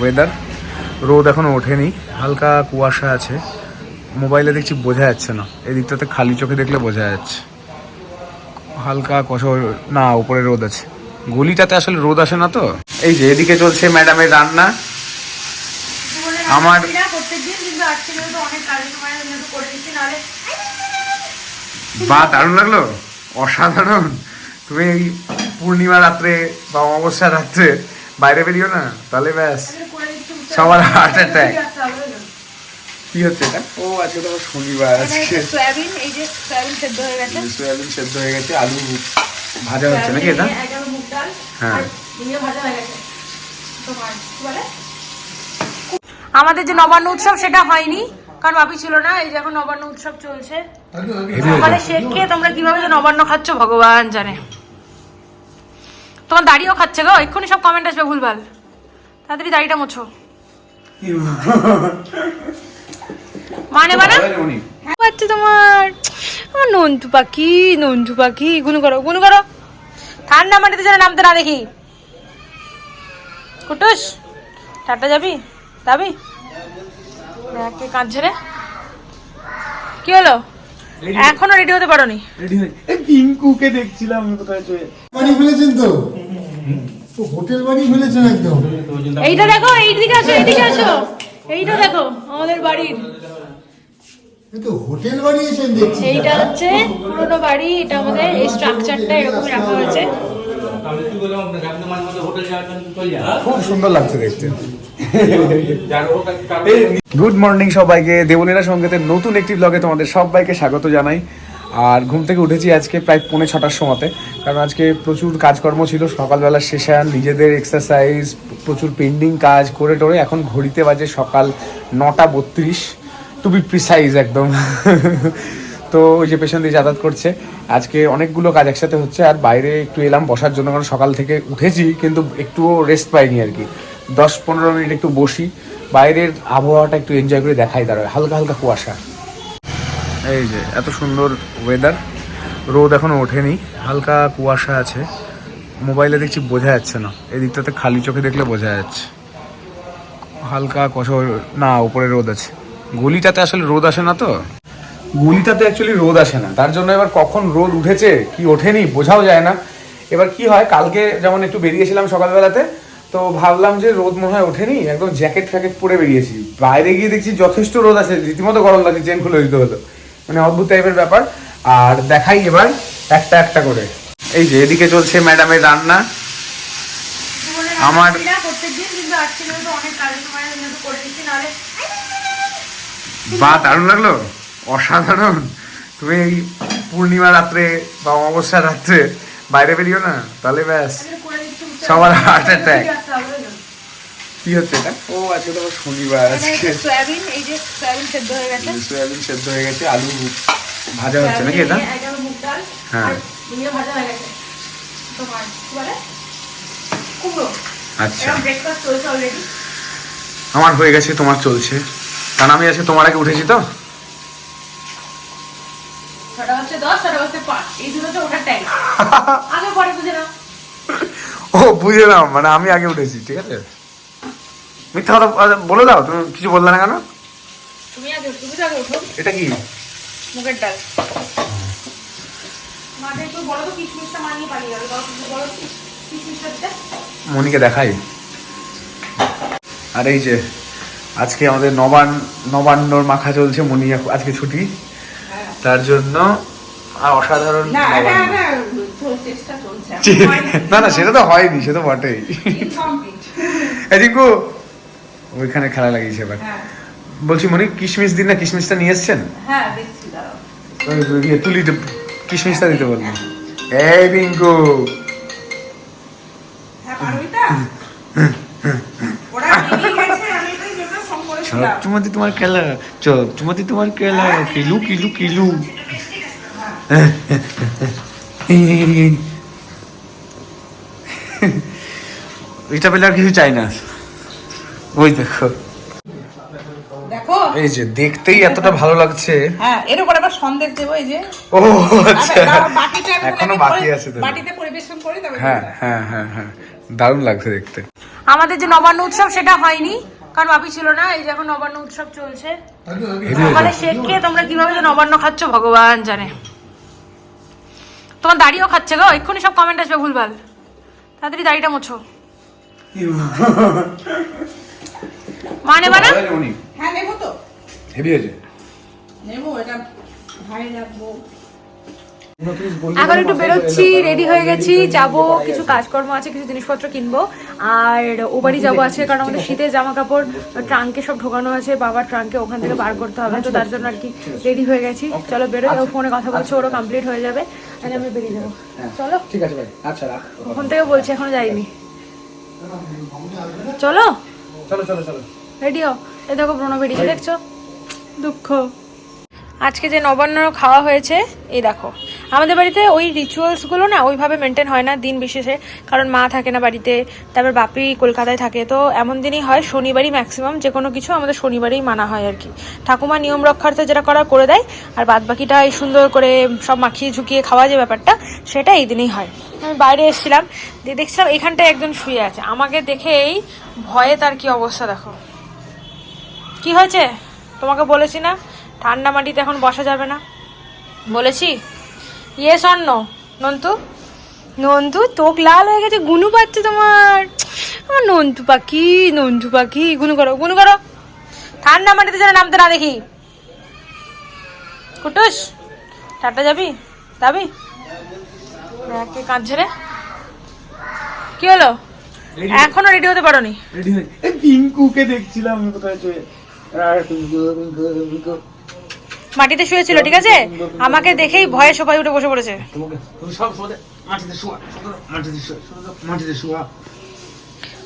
Weather রোদ এখনও ওঠেনি হালকা কুয়াশা আছে। মোবাইলে দেখছি বোঝা যাচ্ছে না। এদিকটাতে খালি চোখে দেখলে বোঝা যাচ্ছে। হালকা কষা না উপরে রোদ আছে। গলিটাতে আসলে রোদ আসে না তো? এই যে এদিকে চলছে ম্যাডামের রান্না। আমার- বা দারুণ লাগল। অসাধারণ। তুমি এই পূর্ণিমা রাত্রে বা অমাবস্যা রাত্রে বাইরে বেরিও না তাহলে ব্যাস। সবার হবে না। কি হচ্ছে এটা? ও আজকে তো শনিবার আজকে। সয়াবিন এই যে সয়াবিন সেদ্ধ হয়ে গেছে। সয়াবিন সেদ্ধ হয়ে গেছে আলু ভাজা হচ্ছে নাকি এটা? হ্যাঁ। হয়ে আমাদের যে নবান্ন উৎসব সেটা হয়নি কারণ বাপি ছিল না এই যে এখন নবান্ন উৎসব চলছে। খেয়ে তোমরা কীভাবে নবান্ন খাচ্ছ ভগবান জানে। তোমার দাড়িও খাচ্ছে গো এক্ষুনি সব কমেন্ট আসবে ভুলভাল। তাড়াতাড়ি দাড়িটা মোছো। মানে মানে? উনি। আচ্ছা তোমার। আমার নন্টু পাখি নন্টু পাখি গুনু করো গুনু করো। ঠান্ডা মাটিতে যেন নামতে না দেখি। কুটুস টাটা যাবি? যাবি? কাঁদছে রে কি হলো? এখনও রেডি হতে পারোনি। রেডি হয়ে এই পিঙ্কুকে দেখছিলাম কোথায় চলে বাড়ি ফেলেছেন তো? তো হোটেল বাড়ি ফেলেছেন একদম। এইটা দেখো এইদিকে আসো এইদিকে আসো। এইটা দেখো আমাদের বাড়ির। এই তো হোটেল বাড়ি এসে দেখছি। এইটা হচ্ছে পুরোনো বাড়ি এটা আমাদের এই স্ট্রাকচারটা এরকম রাখা হয়েছে। খুব সুন্দর লাগছে দেখতে। গুড মর্নিং সবাইকে দেবলীলা সঙ্গীতের নতুন একটি ব্লগে তোমাদের সবাইকে স্বাগত জানাই। আর ঘুম থেকে উঠেছি আজকে প্রায় পৌনে ছটার সময়তে কারণ আজকে প্রচুর কাজকর্ম ছিল সকালবেলা সেশন নিজেদের এক্সারসাইজ প্রচুর পেন্ডিং কাজ করে টোরে এখন ঘড়িতে বাজে সকাল নটা বত্রিশ টু বি প্রিসাইজ একদম। তো ওই যে পেছন দিয়ে যাতায়াত করছে। আজকে অনেকগুলো কাজ একসাথে হচ্ছে, আর বাইরে একটু এলাম, বসার জন্য কারণ সকাল থেকে উঠেছি, কিন্তু একটুও রেস্ট পাইনি আর কি। দশ পনেরো মিনিট একটু বসি, বাইরের আবহাওয়াটা একটু এনজয় করে দেখাই দাঁড়ায় হালকা হালকা কুয়াশা। এই যে, এত সুন্দর ওয়েদার রোদ এখনও ওঠেনি, হালকা কুয়াশা আছে। মোবাইলে দেখছি বোঝা যাচ্ছে না, এদিকটাতে খালি চোখে দেখলে বোঝা যাচ্ছে। হালকা কষা না, উপরে রোদ আছে। গলিটাতে আসলে রোদ আসে না তো? গলিটাতে অ্যাকচুয়ালি রোদ আসে না। তার জন্য এবার কখন রোদ উঠেছে কি ওঠেনি বোঝাও যায় না। এবার কি হয় কালকে যেমন একটু বেরিয়েছিলাম সকালবেলাতে তো ভাবলাম যে রোদ মনে হয় ওঠেনি একদম জ্যাকেট ফ্যাকেট পরে বেরিয়েছি। বাইরে গিয়ে দেখছি যথেষ্ট রোদ আছে রীতিমতো গরম লাগছে চেন খুলে দিতে হলো। মানে অদ্ভুত টাইপের ব্যাপার। আর দেখাই এবার একটা একটা করে। এই যে এদিকে চলছে ম্যাডামের রান্না। আমার- বা দারুণ লাগল। অসাধারণ। তুমি এই পূর্ণিমা রাত্রে বা অমাবস্যা রাত্রে বাইরে বেরিও না তাহলে ব্যাস সবার হবে না। কি হচ্ছে এটা? ও আজকে তো শনিবার আজকে। সয়াবিন এই যে সয়াবিন সেদ্ধ হয়ে গেছে। সয়াবিন সেদ্ধ হয়ে গেছে আলু ভাজা হচ্ছে নাকি এটা? হ্যাঁ। ভাজা হয়ে গেছে। তোমার কি বলে? কুমড়ো। আচ্ছা। ব্রেকফাস্ট অলরেডি আমার হয়ে গেছে তোমার চলছে। কারণ আমি আজকে তোমার আগে উঠেছি তো ছটা হচ্ছে দশ ছটা হচ্ছে পাঁচ এই দুটো হচ্ছে ওঠার টাইম আগে পরে বুঝে নাও। ও মানে আমি আগে উঠেছি ঠিক আছে? মিথ্যা কথা আচ্ছা, বলে দাও তুমি কিছু বললে না কেন? তুমি আগে তুমি আগে উঠো। এটা কি? মুগের ডাল। মাঠে একটু বলো তো কিশমিশটা মানিয়ে পালিয়ে গেল দাও তুমি বলো কিশমিশটা মনিকে দেখাই। আর এই যে আজকে আমাদের নবান নবান্নর মাখা চলছে মনি আজকে ছুটি। তার জন্য আর অসাধারণ না না সেটা তো হয়নি সে তো বটেই। এদিকু ওইখানে খেলা লাগিয়েছে এবার। হ্যাঁ। বলছি মনি কিশমিশ দিন না কিশমিশটা নিয়ে এসছেন? হ্যাঁ ইয়ে তুলি কিশমিশটা দিতে এই বিঙ্কু হ্যাঁ জন্য ফোন করেছিলাম। চুমতি তোমার খেলা চ চুমতি তোমার খেলা কিলু কিলু কিলু। এটা পেলে আর কিছু চাই না। ওই দেখো। দেখো। এই যে দেখতেই এতটা ভালো লাগছে। হ্যাঁ এর উপর আবার সন্দেশ দেবো এই যে। ও আচ্ছা। আরে, দাঁড়াও, বাটিটা আমি এখনও বাকি আছে তো। বাটিতে পরিবেশন করি তবে হ্যাঁ হ্যাঁ হ্যাঁ হ্যাঁ। দারুণ লাগছে দেখতে। আমাদের যে নবান্ন উৎসব সেটা হয়নি কারণ বাপি ছিল না এই যে এখন নবান্ন উৎসব চলছে। মানে তোমরা কীভাবে নবান্ন খাচ্ছ ভগবান জানে। তোমার দাড়িও খাচ্ছে গো এক্ষুনি সব কমেন্ট আসবে ভুলভাল। তাড়াতাড়ি দাড়িটা মোছো। মানে মানে হ্যাঁ নেব তো। হেভি আছে নেব এটা ভাই রাখব এখন একটু বেরোচ্ছি রেডি হয়ে গেছি যাব কিছু কাজকর্ম আছে কিছু জিনিসপত্র কিনবো। আর ও বাড়ি যাব আছে কারণ আমাদের শীতের জামা কাপড় ট্রাঙ্কে সব ঢোকানো আছে বাবার ট্রাঙ্কে ওখান থেকে বার করতে হবে তো তার জন্য আর কি রেডি হয়ে গেছি। চলো বেরোই ও ফোনে কথা বলছে ওরও কমপ্লিট হয়ে যাবে আর আমি বেরিয়ে যাব। চলো। ঠিক আছে ভাই আচ্ছা ওখান থেকে বলছি এখনও যাইনি চলো। চলো চলো চলো। রেডি হও। এই দেখো ব্রণ দেখছ? দুঃখ। আজকে যে নবান্ন খাওয়া হয়েছে, এই দেখো। আমাদের বাড়িতে ওই রিচুয়ালসগুলো না ওইভাবে মেনটেন হয় না দিন বিশেষে, কারণ মা থাকে না বাড়িতে, তারপর বাপি কলকাতায় থাকে। তো এমন দিনই হয়, শনিবারই ম্যাক্সিমাম যে কোনো কিছু আমাদের শনিবারেই মানা হয় আর কি। ঠাকুমা নিয়ম রক্ষার্থে যেটা করা করে দেয়, আর বাদ বাকিটা এই সুন্দর করে সব মাখিয়ে ঝুঁকিয়ে খাওয়া যে ব্যাপারটা, সেটা এই দিনেই হয়। আমি বাইরে এসেছিলাম, দিয়ে দেখছিলাম এখানটায় একজন শুয়ে আছে। আমাকে দেখেই ভয়ে তার কি অবস্থা দেখো। কি হয়েছে? তোমাকে বলেছি না? ঠান্ডা মাটিতে এখন বসা যাবে না। বলেছি? ইয়ে স্বর্ণ নন্তু? নন্তু তোক লাল হয়ে গেছে গুনু পাচ্ছে তোমার। আমার নন্তু পাখি নন্তু পাখি গুনু করো গুনু করো। ঠান্ডা মাটিতে যেন নামতে না দেখি। কুটুস টাটা যাবি? যাবি? কে কাঁদছে রে। কি হলো? এখনও রেডি হতে পারোনি। রেডি হয়ে পিঙ্কুকে দেখছিলাম কোথায় চলে আর পিঙ্কু পিঙ্কু পিঙ্কু। মাটিতে শুয়েছিল ঠিক আছে? আমাকে দেখেই ভয়ে সবাই উঠে বসে পড়েছে।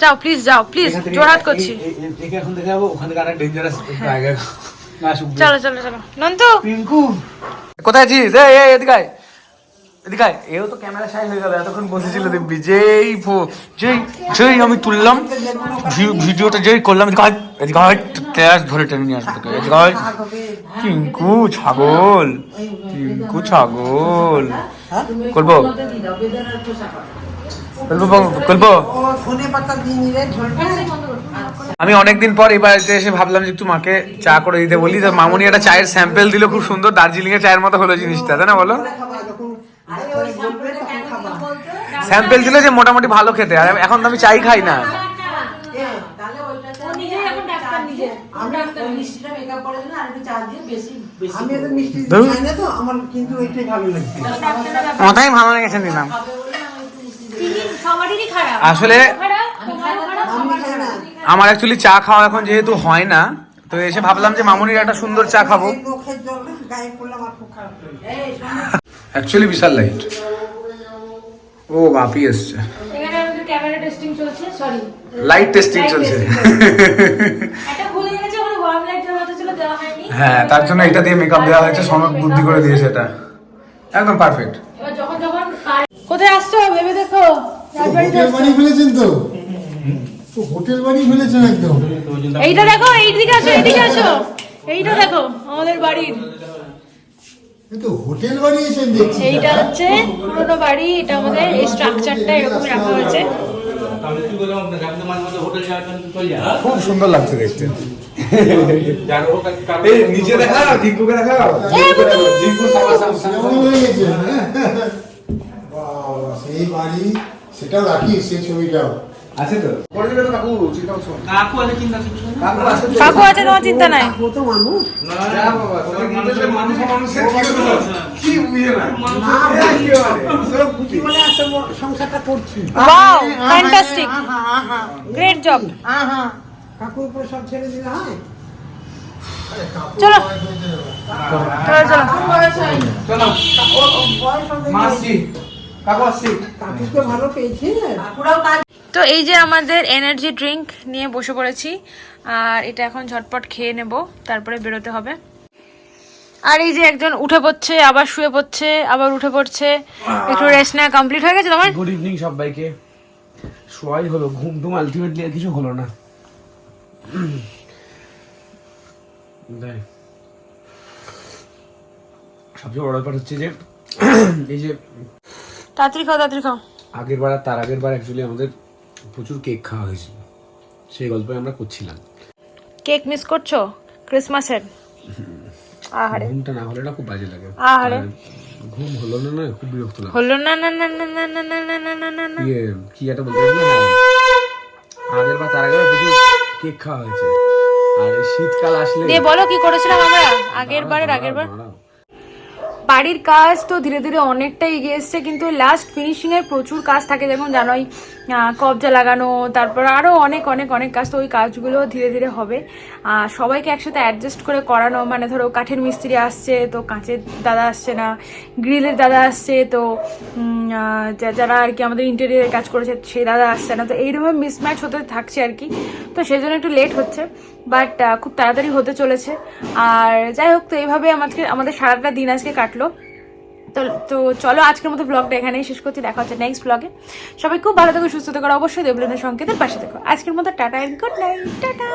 যাও প্লিজ যাও প্লিজ জোরহাত করছি। শুনবে চলো চলো চলো। নন্তু! পিঙ্কু! কোথায় আছিস? এই এই এদিকে এদিকে এও তো ক্যামেরা শাই হয়ে গেল এতক্ষণ বসেছিল দেখবি। যেই যেই যেই আমি তুললাম ভিডিওটা যেই করলাম এদিকে ক্যাশ ধরে টেনে নিয়ে আসব তোকে। আয়। পিঙ্কু ছাগল, টিঙ্কু ছাগল। করব আমি অনেকদিন পর এই বাড়িতে এসে ভাবলাম যে একটু মাকে চা করে দিতে বলি। তো মামুনি একটা চায়ের স্যাম্পেল দিল, খুব সুন্দর দার্জিলিং এর চায়ের মতো হলো জিনিসটা, তাই না বলো? স্যাম্পেল দিলে যে মোটামুটি ভালো খেতে, আর এখন তো আমি চাই খাই না। আমি এত মিষ্টি ধুর। খাই না তো আমার কিন্তু ভালো লাগছে ওটাই ভালো লেগেছে দিলাম। আসলে আমার অ্যাকচুয়ালি চা খাওয়া এখন যেহেতু হয় না তো এসে ভাবলাম যে মামুনির একটা সুন্দর চা খাব। অ্যাকচুয়ালি বিশাল লাইট ও বাপি এসছে। এখানে টেস্টিং চলছে লাইট টেস্টিং চলছে। হ্যাঁ তার জন্য এটা দিয়ে মেকআপ দেওয়া হয়েছে সনক বুদ্ধি করে দিয়েছে এটা। একদম পারফেক্ট এবার যখন যখন কোথায় আসছো? ভেবে দেখো। হোটেল। বাড়ি ফেলেছেন তো? তো হোটেল বাড়ি ফেলেছেন একদম? এইটা দেখো এইদিকে আসো এইদিকে আসো। এইটা দেখো আমাদের বাড়ির। কিন্তু হোটেল বাড়ি এসে দেখছি। এইটা হচ্ছে পুরোনো বাড়ি এটা আমাদের এই স্ট্রাকচারটা এরকম রাখা হয়েছে। খুব সুন্দর লাগছে দেখতে। নিচে দেখা জিঙ্কুকে দেখা। জিঙ্কু কেমন হয়ে গেছে হ্যাঁ? বাবা, সেই বাড়ি সেটা রাখি সেই ছবিটাও। আছে তো? কাকু চিন্তা আছে চিন্তা কাকু আছে তো? কাকু আছে তোমার চিন্তা নাই। সংসারটা করছি। ওয়াও ফ্যান্টাস্টিক আহা আহা গ্রেট জব আহা। কাকুর উপর সব ছেড়ে দিলে হয়? চলো। চলো। চলো চলো, ভালো পেয়েছি। তো এই যে আমাদের এনার্জি ড্রিঙ্ক নিয়ে বসে পড়েছি আর এটা এখন ঝটপট খেয়ে নেব তারপরে বেরোতে হবে। আর এই যে একজন উঠে পড়ছে আবার শুয়ে পড়ছে আবার উঠে পড়ছে একটু রেস্ট নেওয়া কমপ্লিট হয়ে গেছে তোমার? গুড ইভিনিং সবাইকে। শোয়াই হলো ঘুম টুম আলটিমেটলি আর কিছু হলো না। সবচেয়ে বড় ব্যাপার হচ্ছে যে এই যে তাড়াতাড়ি খাও তাড়াতাড়ি খাও আগের বার আর তার আগের বার অ্যাকচুয়ালি আমাদের প্রচুর কেক খাওয়া হয়েছিল সেই গল্পই আমরা করছিলাম কেক মিস করছ ক্রিসমাসের আহারে ঘুমটা না হলে না খুব বাজে লাগে। আর ঘুম হলো না না খুব বিরক্ত লাগে হলো না না না না না না না না না না ইয়ে কি একটা বলতে হ্যাঁ। আগের বার তার আগে প্রচুর কেক খাওয়া হয়েছে? আর শীতকাল আসলে দিয়ে বলো কি করেছিলাম আমরা? আগের বারের আগের বার? বাড়ির কাজ তো ধীরে ধীরে অনেকটাই এগিয়ে এসছে কিন্তু লাস্ট ফিনিশিং এর প্রচুর কাজ থাকে। যেমন জানোই কবজা লাগানো, তারপর আরও অনেক অনেক অনেক কাজ। তো ওই কাজগুলো ধীরে ধীরে হবে। আর সবাইকে একসাথে অ্যাডজাস্ট করে করানো মানে ধরো কাঠের মিস্ত্রি আসছে, তো কাঁচের দাদা আসছে না, গ্রিলের দাদা আসছে, তো যারা আর কি আমাদের ইন্টেরিয়ারের কাজ করেছে, সেই দাদা আসছে না। তো এইরকম মিসম্যাচ হতে থাকছে আর কি। তো সেই জন্য একটু লেট হচ্ছে বাট খুব তাড়াতাড়ি হতে চলেছে। আর যাই হোক, তো এইভাবে আমাদের আমাদের সারাটা দিন আজকে কাটলো। তো তো চলো আজকের মতো ব্লগটা এখানেই শেষ করছি। দেখা হচ্ছে নেক্সট ব্লগে সবাই খুব ভালো থাকো, সুস্থ থাকো, অবশ্যই দেবলেনের সংকেতের পাশে থাকো। আজকের মতো tata and good night tata.